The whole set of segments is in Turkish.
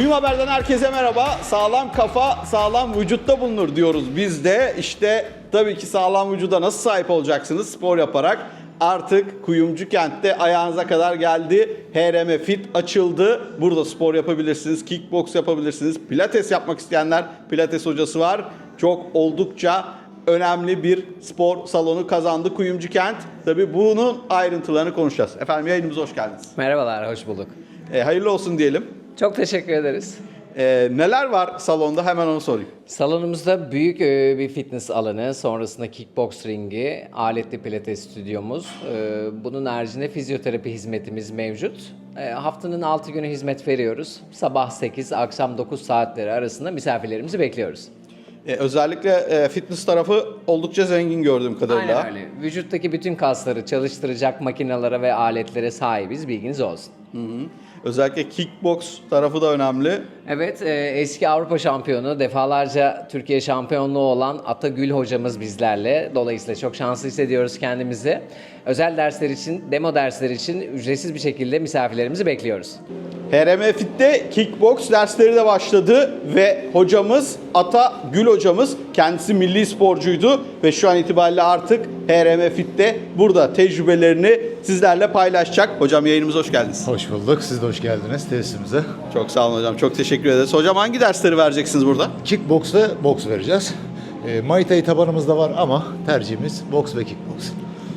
Kuyum Haber'den herkese merhaba. Sağlam kafa, sağlam vücutta bulunur diyoruz biz de. İşte tabii ki sağlam vücuda nasıl sahip olacaksınız spor yaparak? Artık Kuyumcu kentte ayağınıza kadar geldi. HRM Fit açıldı. Burada spor yapabilirsiniz, kickbox yapabilirsiniz. Pilates yapmak isteyenler pilates hocası var. Çok oldukça önemli bir spor salonu kazandı Kuyumcu kent. Tabii bunun ayrıntılarını konuşacağız. Efendim yayınımıza hoş geldiniz. Merhabalar, hoş bulduk. E, hayırlı olsun diyelim. Çok teşekkür ederiz. E, neler var salonda hemen onu sorayım. Salonumuzda büyük e, bir fitness alanı, sonrasında kickbox ringi, aletli pilates stüdyomuz. e, Bunun haricinde fizyoterapi hizmetimiz mevcut. E, Haftanın 6 günü hizmet veriyoruz. Sabah 8, akşam 9 saatleri arasında misafirlerimizi bekliyoruz. E, özellikle e, fitness tarafı oldukça zengin gördüğüm kadarıyla. Aynen öyle. Vücuttaki bütün kasları çalıştıracak makinalara ve aletlere sahibiz, bilginiz olsun. Özellikle kickbox tarafı da önemli. Evet, e, eski Avrupa şampiyonu, defalarca Türkiye şampiyonluğu olan Atagül hocamız bizlerle. Dolayısıyla çok şanslı hissediyoruz kendimizi. Özel dersler için, demo dersler için ücretsiz bir şekilde misafirlerimizi bekliyoruz. HRM Fit'te kickbox dersleri de başladı ve hocamız Ata Gül hocamız kendisi milli sporcuydu ve şu an itibariyle artık HRM Fit'te burada tecrübelerini sizlerle paylaşacak. Hocam yayınımıza hoş geldiniz. Hoş bulduk. Siz de hoş geldiniz tesisimize. Çok sağ olun hocam. Çok teşekkür ederiz. Hocam hangi dersleri vereceksiniz burada? Kickbox ve boks vereceğiz. E, Muay Thai tabanımızda var ama tercihimiz boks ve kickbox.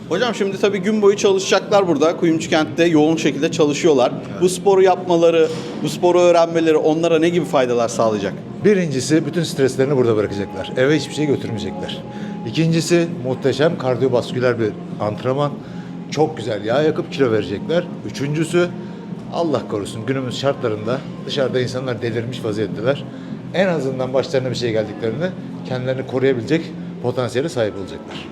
Hocam şimdi tabii gün boyu çalışacaklar burada. Kuyumcu kentte yoğun şekilde çalışıyorlar. Bu sporu yapmaları, bu sporu öğrenmeleri onlara ne gibi faydalar sağlayacak? Birincisi bütün streslerini burada bırakacaklar. Eve hiçbir şey götürmeyecekler. İkincisi muhteşem kardiyovasküler bir antrenman. Çok güzel yağ yakıp kilo verecekler. Üçüncüsü Allah korusun günümüz şartlarında dışarıda insanlar delirmiş vaziyetteler. En azından başlarına bir şey geldiklerinde kendilerini koruyabilecek potansiyele sahip olacaklar.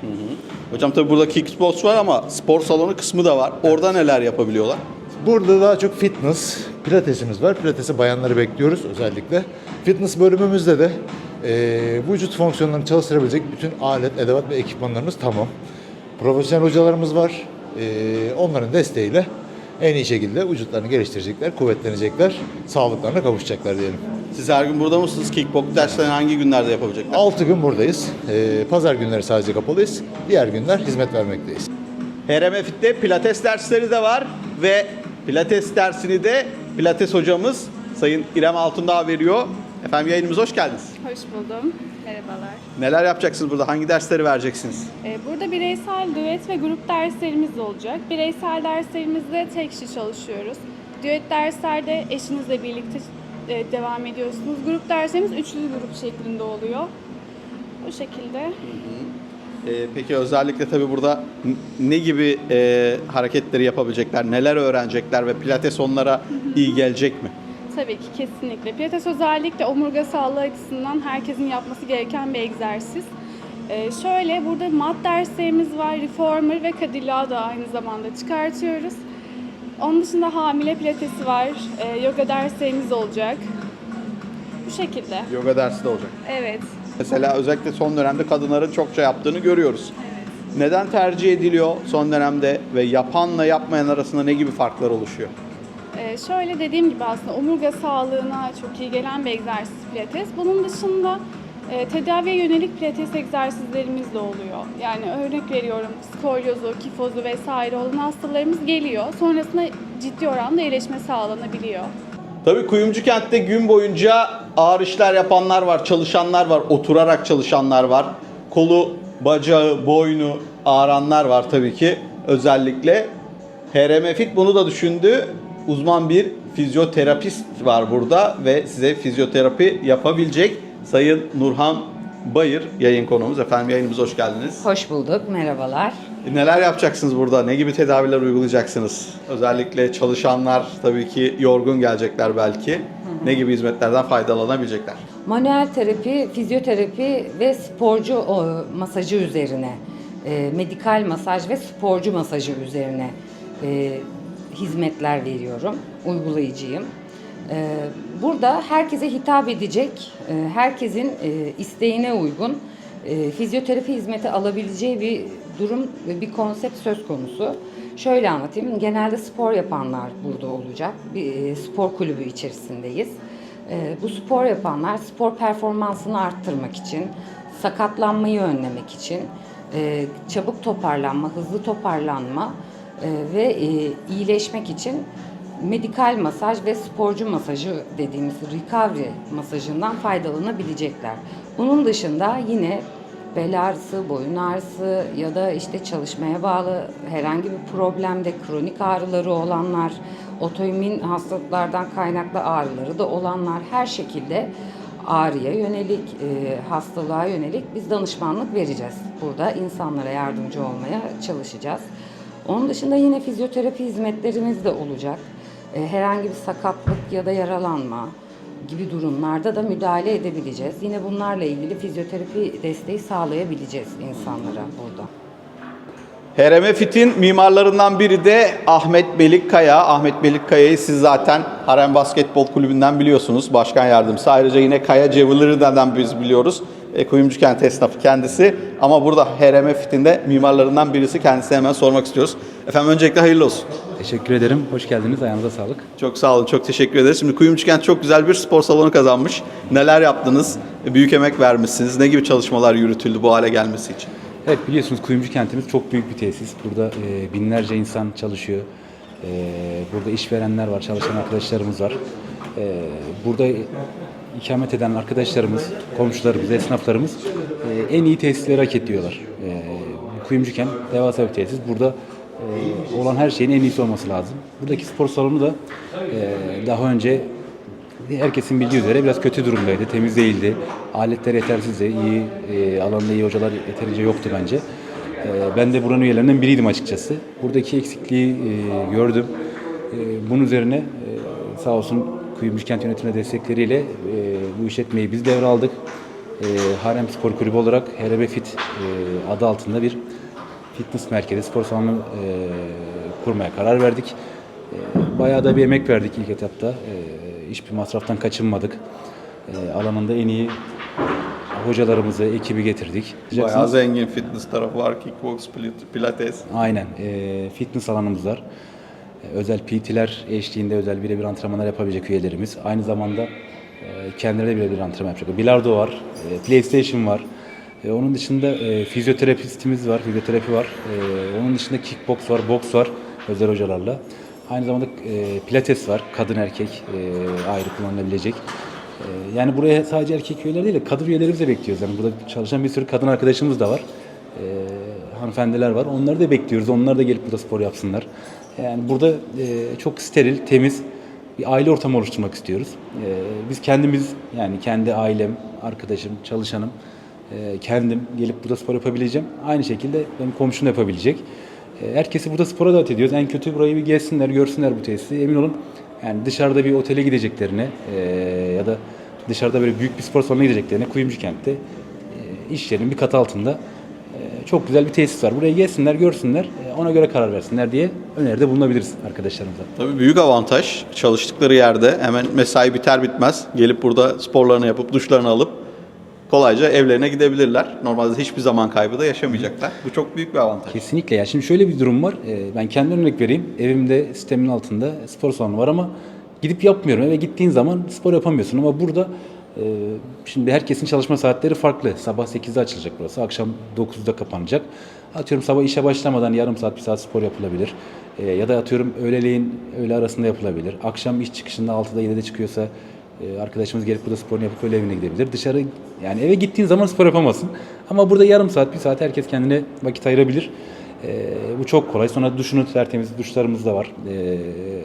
Hocam tabii burada kickbox var ama spor salonu kısmı da var. Orada neler yapabiliyorlar? Burada daha çok fitness, pilatesimiz var. Pilatese bayanları bekliyoruz özellikle. Fitness bölümümüzde de eee vücut fonksiyonlarını çalıştırabilecek bütün alet, edevat ve ekipmanlarımız tamam. Profesyonel hocalarımız var. Eee, onların desteğiyle en iyi şekilde vücutlarını geliştirecekler, kuvvetlenecekler, sağlıklarına kavuşacaklar diyelim. Siz her gün burada mısınız? Kickbox derslerini hangi günlerde yapabilecekler? 6 gün buradayız. Eee, pazar günleri sadece kapalıyız. Diğer günler hizmet vermekteyiz. HRM Fit'te pilates dersleri de var ve pilates dersini de pilates hocamız Sayın İrem Altundağ veriyor. Efendim yayınımıza hoş geldiniz. Hoş buldum. Merhabalar. Neler yapacaksınız burada? Hangi dersleri vereceksiniz? Ee, Burada bireysel, düet ve grup derslerimiz olacak. Bireysel derslerimizde tek kişi çalışıyoruz. Düet derslerde eşinizle birlikte e, devam ediyorsunuz. Grup derslerimiz üçlü grup şeklinde oluyor. Bu şekilde. Ee, peki özellikle tabii burada ne gibi e, hareketleri yapabilecekler, neler öğrenecekler ve pilates onlara iyi gelecek mi? Tabii ki kesinlikle. Pilates özellikle omurga sağlığı açısından herkesin yapması gereken bir egzersiz. Ee, şöyle burada mat derslerimiz var. Reformer ve Cadillac da aynı zamanda çıkartıyoruz. Onun dışında hamile pilatesi var. Ee, yoga derslerimiz olacak. Bu şekilde. Yoga dersi de olacak. Evet. Mesela özellikle son dönemde kadınların çokça yaptığını görüyoruz. Neden tercih ediliyor son dönemde ve yapanla yapmayan arasında ne gibi farklar oluşuyor? Şöyle dediğim gibi aslında omurga sağlığına çok iyi gelen bir egzersiz pilates. Bunun dışında e, tedaviye yönelik pilates egzersizlerimiz de oluyor. Yani örnek veriyorum skolyozu, kifozu vesaire olan hastalarımız geliyor. Sonrasında ciddi oranda iyileşme sağlanabiliyor. Tabii Kuyumcu kentte gün boyunca ağır işler yapanlar var, çalışanlar var, oturarak çalışanlar var. Kolu, bacağı, boynu ağranlar var tabii ki özellikle. HRM Fit bunu da düşündü. Uzman bir fizyoterapist var burada ve size fizyoterapi yapabilecek Sayın Nurhan Bayır yayın konuğumuz. Efendim yayınımıza hoş geldiniz. Hoş bulduk, merhabalar. Neler yapacaksınız burada? Ne gibi tedaviler uygulayacaksınız? Özellikle çalışanlar tabii ki yorgun gelecekler belki. Ne gibi hizmetlerden faydalanabilecekler? Manuel terapi, fizyoterapi ve sporcu masajı üzerine, e, medikal masaj ve sporcu masajı üzerine e, hizmetler veriyorum, uygulayıcıyım. E, burada herkese hitap edecek, e, herkesin e, isteğine uygun e, fizyoterapi hizmeti alabileceği bir durum ve bir konsept söz konusu. Şöyle anlatayım, genelde spor yapanlar burada olacak. Bir spor kulübü içerisindeyiz. Bu spor yapanlar spor performansını arttırmak için, sakatlanmayı önlemek için, çabuk toparlanma, hızlı toparlanma ve e, iyileşmek için medikal masaj ve sporcu masajı dediğimiz recovery masajından faydalanabilecekler. Bunun dışında yine bel ağrısı, boyun ağrısı ya da işte çalışmaya bağlı herhangi bir problemde kronik ağrıları olanlar, otoimmün hastalıklardan kaynaklı ağrıları da olanlar her şekilde ağrıya yönelik, e, hastalığa yönelik biz danışmanlık vereceğiz. Burada insanlara yardımcı olmaya çalışacağız. Onun dışında yine fizyoterapi hizmetlerimiz de olacak. E, herhangi bir sakatlık ya da yaralanma gibi durumlarda da müdahale edebileceğiz. Yine bunlarla ilgili fizyoterapi desteği sağlayabileceğiz insanlara burada. HRM Fit'in mimarlarından biri de Ahmet Belikkaya. Ahmet Belikkaya'yı siz zaten Harem Basketbol Kulübü'nden biliyorsunuz. Başkan yardımcısı. Ayrıca yine Kaya Cevılırı'dan biz biliyoruz. E, Kuyumcu Kent esnafı kendisi. Ama burada HRM Fit'in de mimarlarından birisi. Kendisine hemen sormak istiyoruz. Efendim öncelikle hayırlı olsun. Teşekkür ederim. Hoş geldiniz. Ayağınıza sağlık. Çok sağ olun, çok teşekkür ederiz. Şimdi Kuyumcu Kent çok güzel bir spor salonu kazanmış. Neler yaptınız? E, Büyük emek vermişsiniz. Ne gibi çalışmalar yürütüldü bu hale gelmesi için? Evet biliyorsunuz Kuyumcu kentimiz çok büyük bir tesis. Burada e, binlerce insan çalışıyor. E, burada işverenler var, çalışan arkadaşlarımız var. E, burada ikamet eden arkadaşlarımız, komşularımız, esnaflarımız e, en iyi tesisleri hak ediyorlar. E, Kuyumcu kent devasa bir tesis. Burada e, olan her şeyin en iyisi olması lazım. Buradaki spor salonu da e, daha önce herkesin bildiği üzere biraz kötü durumdaydı, temiz değildi. Aletler yetersizdi, iyi e, alanda iyi hocalar yeterince yoktu bence. E, ben de buranın üyelerinden biriydim açıkçası. Buradaki eksikliği e, gördüm. E, bunun üzerine e, sağ olsun Kuyumcu Kent Yönetimi destekleriyle e, bu işletmeyi biz devraldık. E, Harem Spor Kulübü olarak HRB Fit e, adı altında bir fitness merkezi, spor salonu e, kurmaya karar verdik. E, bayağı da bir emek verdik ilk etapta. E, hiçbir masraftan kaçınmadık. E, alanında en iyi hocalarımızı, ekibi getirdik. Bayağı zengin fitness tarafı var. Kickbox, pil- pilates. Aynen. E, fitness alanımız var. E, özel PT'ler eşliğinde özel birebir antrenmanlar yapabilecek üyelerimiz. Aynı zamanda e, kendileri birebir antrenman yapacak. Bilardo var, e, PlayStation var. E, onun dışında e, fizyoterapistimiz var, fizyoterapi var. E, onun dışında kickbox var, boks var özel hocalarla. Aynı zamanda e, pilates var, kadın erkek e, ayrı kullanılabilecek. E, yani buraya sadece erkek üyeler değil de kadın üyelerimizi de bekliyoruz. Yani burada çalışan bir sürü kadın arkadaşımız da var. E, hanımefendiler var. Onları da bekliyoruz. Onlar da gelip burada spor yapsınlar. Yani burada e, çok steril, temiz bir aile ortamı oluşturmak istiyoruz. E, biz kendimiz yani kendi ailem, arkadaşım, çalışanım, e, kendim gelip burada spor yapabileceğim. Aynı şekilde benim komşum yapabilecek. E, herkesi burada spora davet ediyoruz. En kötü burayı bir gezsinler, görsünler bu tesisi. Emin olun yani dışarıda bir otele gideceklerine e, ya da dışarıda böyle büyük bir spor salonuna gideceklerine Kuyumcu kentte e, iş yerinin bir katı altında e, çok güzel bir tesis var. Buraya gelsinler, görsünler, e, ona göre karar versinler diye öneride bulunabiliriz arkadaşlarımıza. Tabii büyük avantaj. Çalıştıkları yerde hemen mesai biter bitmez gelip burada sporlarını yapıp duşlarını alıp kolayca evlerine gidebilirler. Normalde hiçbir zaman kaybı da yaşamayacaklar. Bu çok büyük bir avantaj. Kesinlikle ya. Şimdi şöyle bir durum var. Ee, Ben kendi örnek vereyim. Evimde sistemin altında spor salonu var ama gidip yapmıyorum. Eve gittiğin zaman spor yapamıyorsun ama burada e, şimdi herkesin çalışma saatleri farklı. Sabah 8'de açılacak burası. Akşam 9'da kapanacak. Atıyorum sabah işe başlamadan yarım saat bir saat spor yapılabilir. Ee, Ya da atıyorum öğleleyin öğle arasında yapılabilir. Akşam iş çıkışında 6'da 7'de çıkıyorsa e, arkadaşımız gelip burada sporunu yapıp öyle evine gidebilir. Dışarı yani eve gittiğin zaman spor yapamazsın. Ama burada yarım saat, bir saat herkes kendine vakit ayırabilir. E, bu çok kolay. Sonra duşunu tertemiz, duşlarımız da var. E,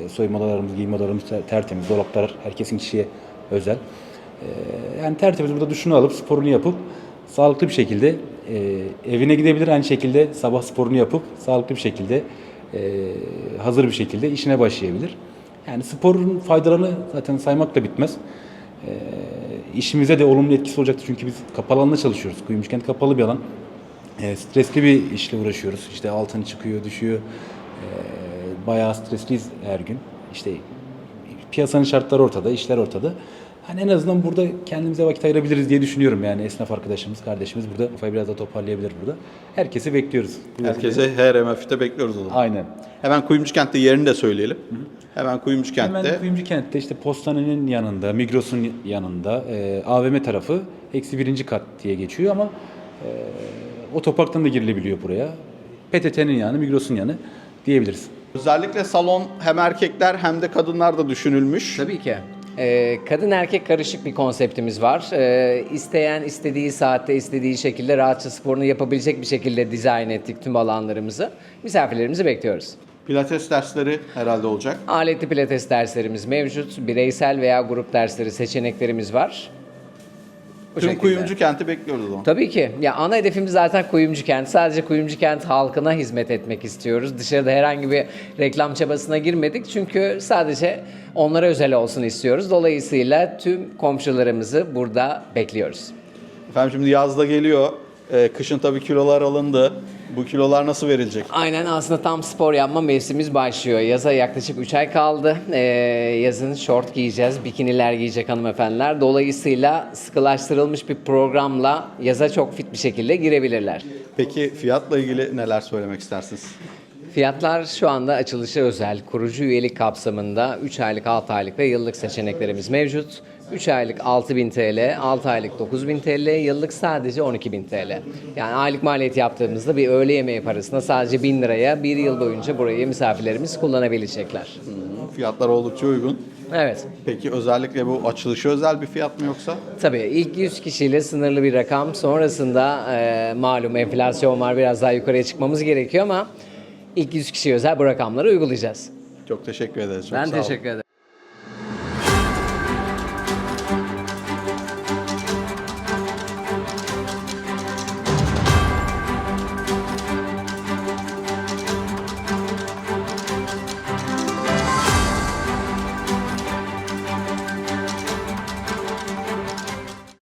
soyunma odalarımız, giyinme odalarımız ter- tertemiz. Dolaplar herkesin kişiye özel. E, yani tertemiz burada duşunu alıp sporunu yapıp sağlıklı bir şekilde e, evine gidebilir. Aynı şekilde sabah sporunu yapıp sağlıklı bir şekilde e, hazır bir şekilde işine başlayabilir. Yani sporun faydalarını zaten saymakla bitmez. Ee, işimize de olumlu etkisi olacaktır çünkü biz kapalı alanda çalışıyoruz. Kuyumcu kent kapalı bir alan. Ee, stresli bir işle uğraşıyoruz. İşte altın çıkıyor, düşüyor. Ee, bayağı stresliyiz her gün. İşte piyasanın şartları ortada, işler ortada. Hani en azından burada kendimize vakit ayırabiliriz diye düşünüyorum yani esnaf arkadaşımız, kardeşimiz burada kafayı biraz da toparlayabilir burada. Herkesi bekliyoruz. Herkese her MF'te bekliyoruz o zaman. Aynen. Hemen Kuyumcu Kent'te yerini de söyleyelim. Hemen Kuyumcu Kent'te. Hemen Kuyumcu Kent'te işte postanenin yanında, Migros'un yanında e, AVM tarafı eksi birinci kat diye geçiyor ama e, otoparktan da girilebiliyor buraya. PTT'nin yanı, Migros'un yanı diyebiliriz. Özellikle salon hem erkekler hem de kadınlar da düşünülmüş. Tabii ki. Ee, kadın erkek karışık bir konseptimiz var. Ee, isteyen istediği saatte istediği şekilde rahatça sporunu yapabilecek bir şekilde dizayn ettik tüm alanlarımızı. Misafirlerimizi bekliyoruz. Pilates dersleri herhalde olacak. Aletli pilates derslerimiz mevcut. Bireysel veya grup dersleri seçeneklerimiz var. Bu Tüm şekilde. Kuyumcu Kent'i bekliyoruz o zaman. Tabii ki. Ya ana hedefimiz zaten Kuyumcu Kent. Sadece Kuyumcu Kent halkına hizmet etmek istiyoruz. Dışarıda herhangi bir reklam çabasına girmedik. Çünkü sadece onlara özel olsun istiyoruz. Dolayısıyla tüm komşularımızı burada bekliyoruz. Efendim şimdi yaz da geliyor. Ee, kışın tabii kilolar alındı. Bu kilolar nasıl verilecek? Aynen aslında tam spor yapma mevsimimiz başlıyor. Yaza yaklaşık 3 ay kaldı. Ee, yazın şort giyeceğiz, bikiniler giyecek hanımefendiler. Dolayısıyla sıkılaştırılmış bir programla yaza çok fit bir şekilde girebilirler. Peki fiyatla ilgili neler söylemek istersiniz? Fiyatlar şu anda açılışa özel kurucu üyelik kapsamında 3 aylık, 6 aylık ve yıllık seçeneklerimiz mevcut. 3 aylık 6000 TL, 6 aylık 9000 TL, yıllık sadece 12000 TL. Yani aylık maliyet yaptığımızda bir öğle yemeği parasına sadece 1000 liraya bir yıl boyunca burayı misafirlerimiz kullanabilecekler. Fiyatlar oldukça uygun. Evet. Peki özellikle bu açılışa özel bir fiyat mı yoksa? Tabii ilk 100 kişiyle sınırlı bir rakam. Sonrasında e, malum enflasyon var biraz daha yukarıya çıkmamız gerekiyor ama ilk 100 kişiye özel bu rakamları uygulayacağız. Çok teşekkür ederiz. Çok Ben teşekkür ederim.